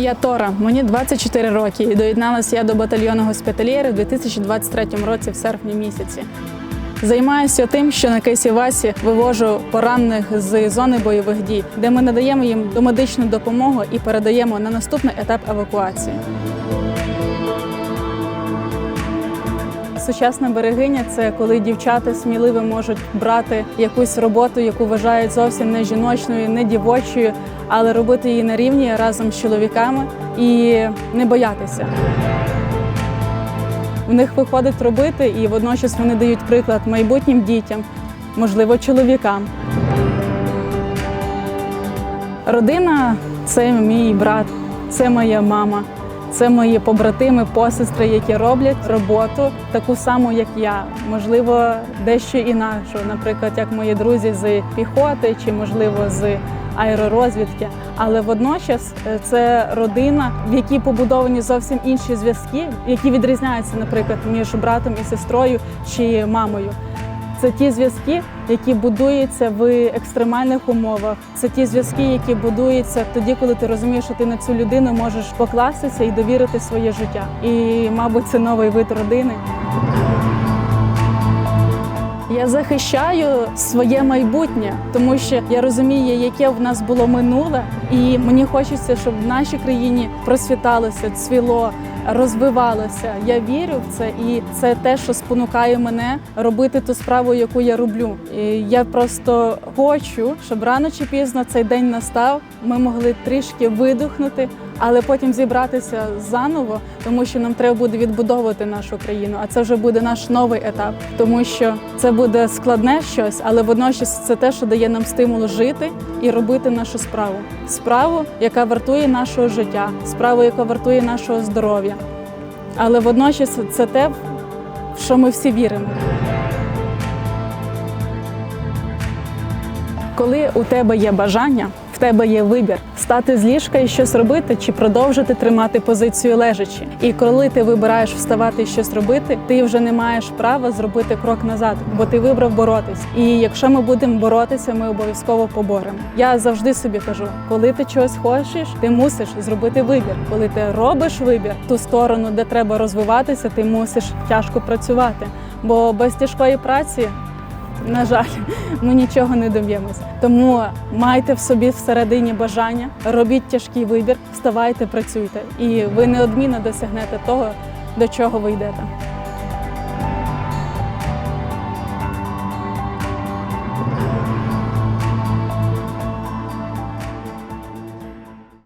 Я Тора, мені 24 роки і доєдналася я до батальйону госпітальєри у 2023 році в серпні місяці. Займаюся тим, що на кейсі Васі вивожу поранених з зони бойових дій, де ми надаємо їм домедичну допомогу і передаємо на наступний етап евакуації. Сучасна берегиня це коли дівчата сміливо можуть брати якусь роботу, яку вважають зовсім не жіночною, не дівочою, але робити її на рівні разом з чоловіками і не боятися. В них виходить робити, і водночас вони дають приклад майбутнім дітям, можливо, чоловікам. Родина це мій брат, це моя мама, це мої побратими, посестри, які роблять роботу таку саму, як я. Можливо, дещо інакшу, наприклад, як мої друзі з піхоти чи, можливо, з аеророзвідки. Але водночас е, це родина, в якій побудовані зовсім інші зв'язки, які відрізняються, наприклад, між братом і сестрою чи мамою. Це ті зв'язки, які будуються в екстремальних умовах. Це ті зв'язки, які будуються тоді, коли ти розумієш, що ти на цю людину можеш покластися і довірити своє життя. І, мабуть, це новий вид родини. Я захищаю своє майбутнє, тому що я розумію, яке в нас було минуле, і мені хочеться, щоб в нашій країні процвіталося, цвіло, розвивалося. Я вірю в це, і це те, що спонукає мене робити ту справу, яку я роблю. І я просто хочу, щоб рано чи пізно цей день настав. Ми могли трішки видихнути, але потім зібратися заново, тому що нам треба буде відбудовувати нашу країну. А це вже буде наш новий етап, тому що це буде складне щось, але водночас це те, що дає нам стимул жити і робити нашу справу. Справу, яка вартує нашого життя, справу, яка вартує нашого здоров'я. Але водночас це те, в що ми всі віримо. Коли у тебе є бажання, тебе є вибір стати з ліжка і щось робити, чи продовжити тримати позицію лежачи. І коли ти вибираєш вставати і щось робити, ти вже не маєш права зробити крок назад, бо ти вибрав боротись. І якщо ми будемо боротися, ми обов'язково поборемо. Я завжди собі кажу, коли ти чогось хочеш, ти мусиш зробити вибір. Коли ти робиш вибір, ту сторону, де треба розвиватися, ти мусиш тяжко працювати. Бо без тяжкої праці на жаль, ми нічого не доб'ємося. Тому майте в собі всередині бажання, робіть тяжкий вибір, вставайте, працюйте, і ви неодмінно досягнете того, до чого ви йдете.